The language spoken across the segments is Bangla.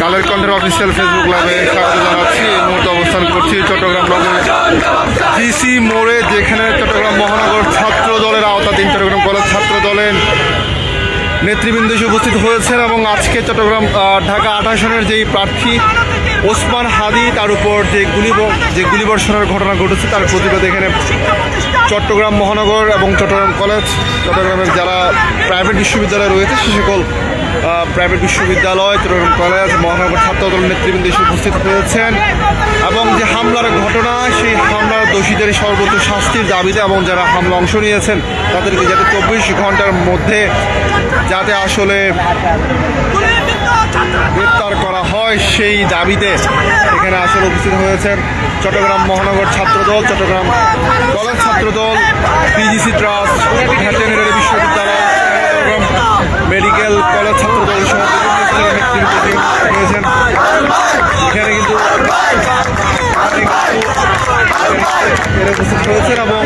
কালের কণ্ঠের অফিসিয়াল ফেসবুক লাইভে স্বাগত জানাচ্ছি। এই মুহূর্তে অবস্থান করছি চট্টগ্রাম নগর জিসি মোড়ে, যেখানে চট্টগ্রাম মহানগর ছাত্র দলের আওতাধীন চট্টগ্রাম কলেজ ছাত্র দলের নেতৃবৃন্দ এসে উপস্থিত হয়েছেন এবং আজকে চট্টগ্রাম ঢাকা আঠাশনের যেই প্রার্থী ওসমান হাদি, তার উপর যে গুলি যে গুলিবর্ষণের ঘটনা ঘটেছে, তার প্রতিবাদে এখানে চট্টগ্রাম মহানগর এবং চট্টগ্রাম কলেজ, চট্টগ্রামের যারা প্রাইভেট বিশ্ববিদ্যালয় রয়েছে, সে সকল প্রাইভেট বিশ্ববিদ্যালয় চট্টগ্রাম কলেজ, মহানগর ছাত্রদল নেতৃবৃন্দ এসে উপস্থিত হয়েছেন। এবং যে হামলার ঘটনা, সেই হামলার দোষীদের সর্বোচ্চ শাস্তির দাবিতে এবং যারা হামলা অংশ নিয়েছেন, তাদেরকে যাতে চব্বিশ ঘণ্টার মধ্যে যাতে আসলে গ্রেপ্তার করা হয়, সেই দাবিতে এখানে আসলে উপস্থিত হয়েছেন চট্টগ্রাম মহানগর Chhatra Dal, Chittagong college Chhatra Dal, PGC trust veterinary বিশ্ববিদ্যালয় চট্টগ্রাম মেডিকেল কলেজ ছাত্রদল সহ বিভিন্ন স্তরের নেতৃবৃন্দ রয়েছেন এখানে কিন্তু এরা উপস্থিত হয়েছেন এবং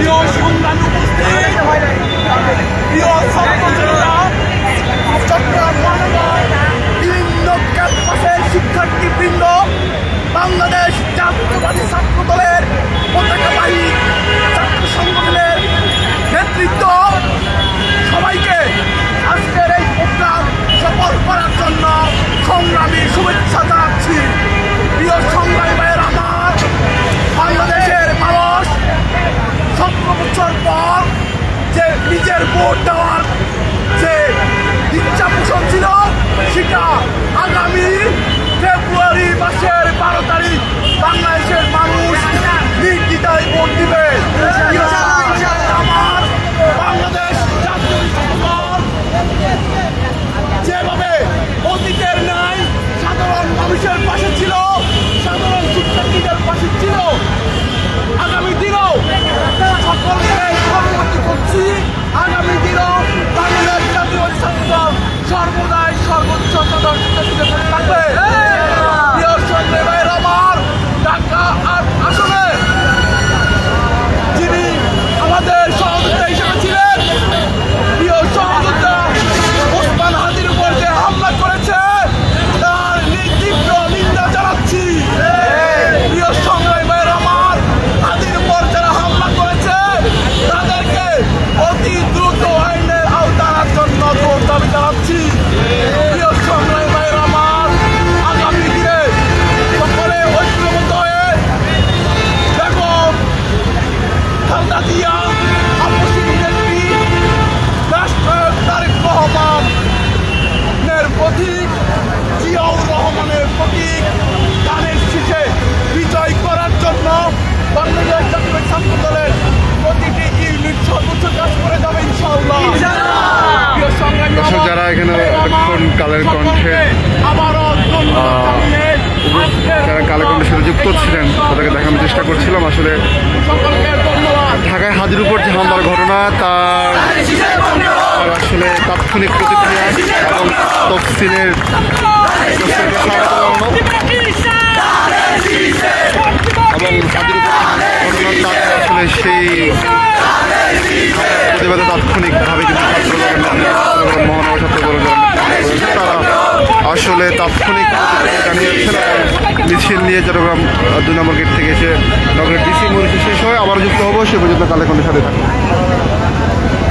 কালের কণ্ঠে যারা কালের কণ্ঠের সাথে যুক্ত ছিলেন, তাদেরকে দেখানোর চেষ্টা করছিলাম। আসলে ঢাকায় হাজির উপর যে হামলার ঘটনা, তার আসলে তাৎক্ষণিক প্রতিক্রিয়া এবং তফসিলের এবং হাজির আসলে সেই প্রতিবাদে তাৎক্ষণিকভাবে কিন্তু ছাত্রদলের নেতৃত্ব, মহানগর ছাত্রদলের যারা নেতৃত্ব রয়েছে, তারা আসলে তাৎক্ষণিক জানিয়েছেন মিছিল নিয়ে চট্টগ্রাম দুই নম্বর গেট থেকে এসে নগরের ডিসি মোড় শেষ হয়ে আবার যুক্ত হব। সে পর্যন্ত কালেকনের সাথে থাকুন।